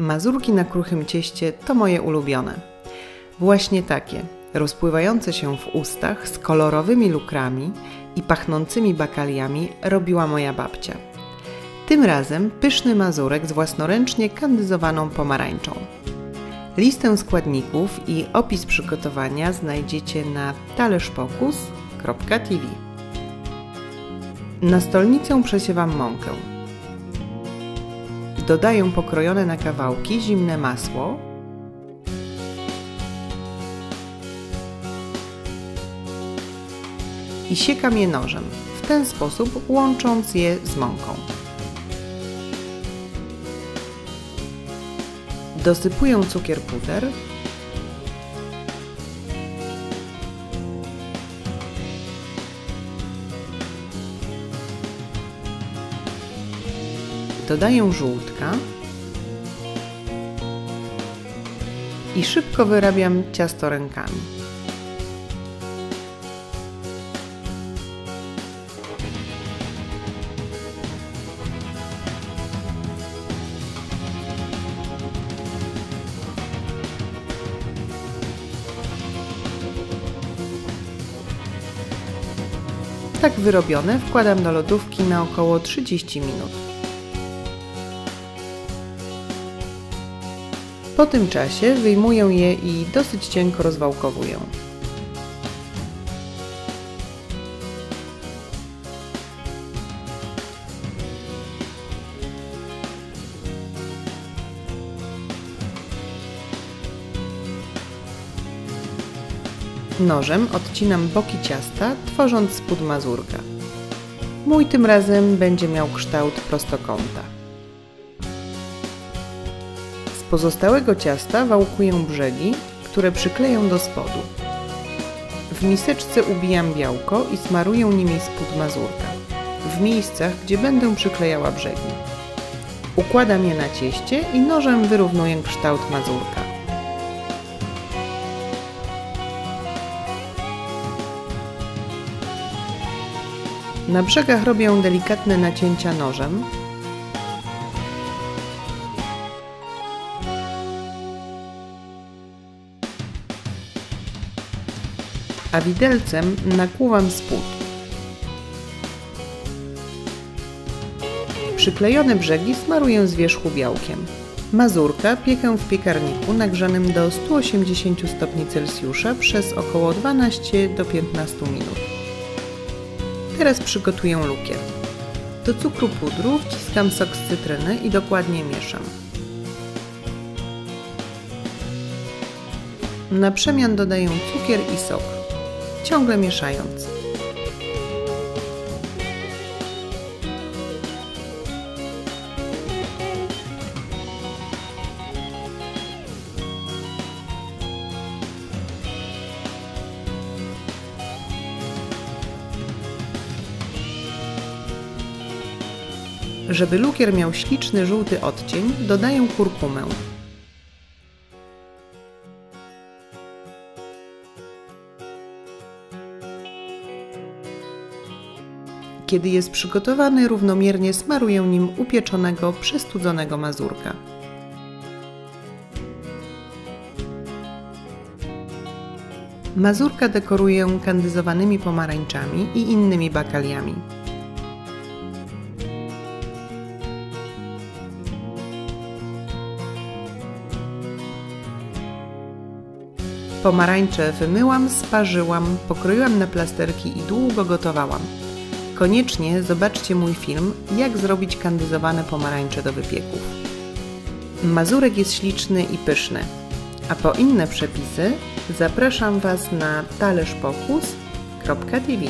Mazurki na kruchym cieście to moje ulubione. Właśnie takie, rozpływające się w ustach z kolorowymi lukrami i pachnącymi bakaliami robiła moja babcia. Tym razem pyszny mazurek z własnoręcznie kandyzowaną pomarańczą. Listę składników i opis przygotowania znajdziecie na talerzpokus.tv. Na stolnicę przesiewam mąkę. Dodaję pokrojone na kawałki zimne masło, i siekam je nożem, w ten sposób łącząc je z mąką. Dosypuję cukier puder, dodaję żółtka i szybko wyrabiam ciasto rękami. Tak wyrobione wkładam do lodówki na około 30 minut. Po tym czasie wyjmuję je i dosyć cienko rozwałkowuję. Nożem odcinam boki ciasta, tworząc spód mazurka. Mój tym razem będzie miał kształt prostokąta. Pozostałego ciasta wałkuję brzegi, które przykleję do spodu. W miseczce ubijam białko i smaruję nimi spód mazurka, w miejscach, gdzie będę przyklejała brzegi. Układam je na cieście i nożem wyrównuję kształt mazurka. Na brzegach robię delikatne nacięcia nożem. A widelcem nakłuwam spód. Przyklejone brzegi smaruję z wierzchu białkiem. Mazurka piekę w piekarniku nagrzanym do 180 stopni Celsjusza przez około 12 do 15 minut. Teraz przygotuję lukier. Do cukru pudru wciskam sok z cytryny i dokładnie mieszam. Na przemian dodaję cukier i sok, ciągle mieszając. Żeby lukier miał śliczny żółty odcień, dodaję kurkumę. Kiedy jest przygotowany, równomiernie smaruję nim upieczonego, przestudzonego mazurka. Mazurka dekoruję kandyzowanymi pomarańczami i innymi bakaliami. Pomarańcze wymyłam, sparzyłam, pokroiłam na plasterki i długo gotowałam. Koniecznie zobaczcie mój film, jak zrobić kandyzowane pomarańcze do wypieków. Mazurek jest śliczny i pyszny. A po inne przepisy zapraszam Was na talerzpokus.tv.